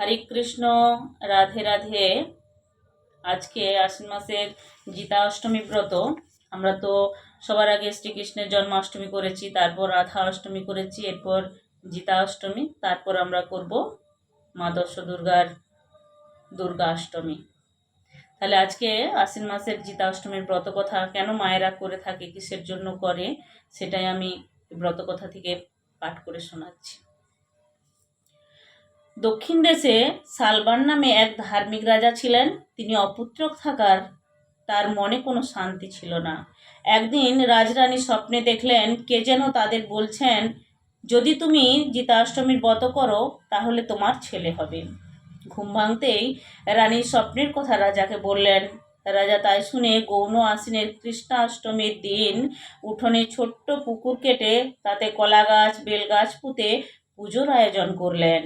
হরে কৃষ্ণ, রাধে রাধে। আজকে আশ্বিন মাসের গীতা অষ্টমী ব্রত। আমরা তো সবার আগে শ্রীকৃষ্ণের জন্মাষ্টমী করেছি, তারপর রাধা অষ্টমী করেছি, এরপর গীতা অষ্টমী, তারপর আমরা করব মা দশ দুর্গার দুর্গা অষ্টমী। তাহলে আজকে আশ্বিন মাসের গীতা অষ্টমীর ব্রত কথা কেন মায়েরা করে থাকে, কিসের জন্য করে, সেটাই আমি ব্রত কথা থেকে পাঠ করে শোনাচ্ছি। দক্ষিণ দেশে সালবান নামে এক ধার্মিক রাজা ছিলেন। তিনি অপুত্রক থাকার তার মনে কোনো শান্তি ছিল না। একদিন রাজরানী স্বপ্নে দেখলেন, কে যেন তাদের বলছেন, যদি তুমি জিতাষ্টমীর ব্রত করো, তাহলে তোমার ছেলে হবে। ঘুম ভাঙতেই রানীর স্বপ্নের কথা রাজাকে বললেন। রাজা তাই শুনে গৌণ আশ্বিনের কৃষ্ণাষ্টমীর দিন উঠোনে ছোট্ট পুকুর কেটে তাতে কলা গাছ বেলগাছ পুঁতে পুজোর আয়োজন করলেন।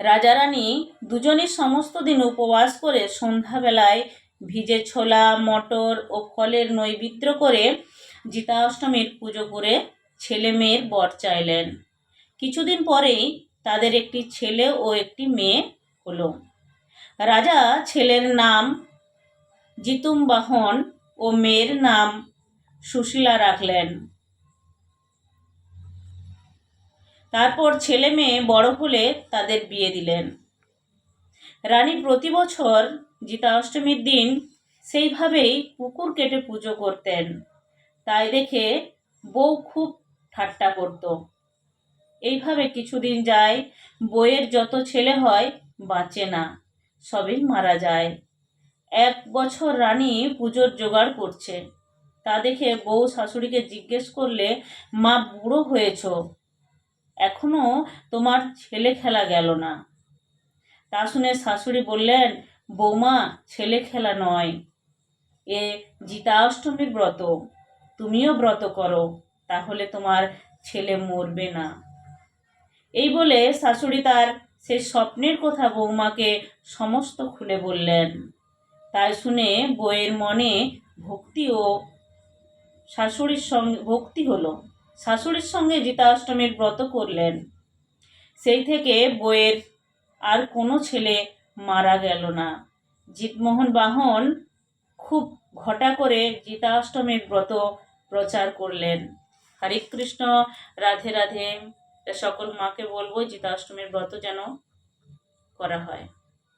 রাজারানী দুজনই সমস্ত দিন উপবাস করে সন্ধ্যাবেলায় ভিজে ছোলা, মটর ও ফলের নৈবেদ্য করে জিতা অষ্টমীর পুজো করে ছেলে মেয়ের বর চাইলেন। কিছুদিন পরেই তাদের একটি ছেলে ও একটি মেয়ে হলো। রাজা ছেলের নাম জিতুম বাহন ও মেয়ের নাম সুশীলা রাখলেন। তারপর ছেলে মেয়ে বড় হলে তাদের বিয়ে দিলেন। রানী প্রতি বছর জিতা অষ্টমীর দিন সেইভাবেই পুকুর কেটে পুজো করতেন। তাই দেখে বউ খুব ঠাট্টা করত। এইভাবে কিছুদিন যায় বইয়ের যত ছেলে হয় বাঁচে না, সবই মারা যায়। এক বছর রানী পুজোর জোগাড় করছে। তা দেখে বউ শাশুড়িকে জিজ্ঞেস করলে, মা, বুড়ো হয়েছ? এখনও তোমার ছেলে খেলা গেল না। তা শুনে শাশুড়ি বললেন, বৌমা, ছেলে খেলা নয়। এ জিতা অষ্টমীর ব্রত। তুমিও ব্রত করো, তাহলে তোমার ছেলে মরবে না। এই বলে শাশুড়ি তার সে স্বপ্নের কথা বৌমাকে সমস্ত খুলে বললেন। তাই শুনে বইয়ের মনে ভক্তি ও শাশুড়ির সঙ্গে ভক্তি হলো। শাশুড়ির সঙ্গে জিতা অষ্টমীর ব্রত করলেন। সেই থেকে বইয়ের আর কোনো ছেলে মারা গেল না। জিতমোহন বাহন খুব ঘটা করে জিতা অষ্টমীর ব্রত প্রচার করলেন। হরে কৃষ্ণ রাধে রাধে সকল মাকে বলব জিতা অষ্টমীর ব্রত যেন করা হয়।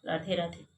রাধে রাধে।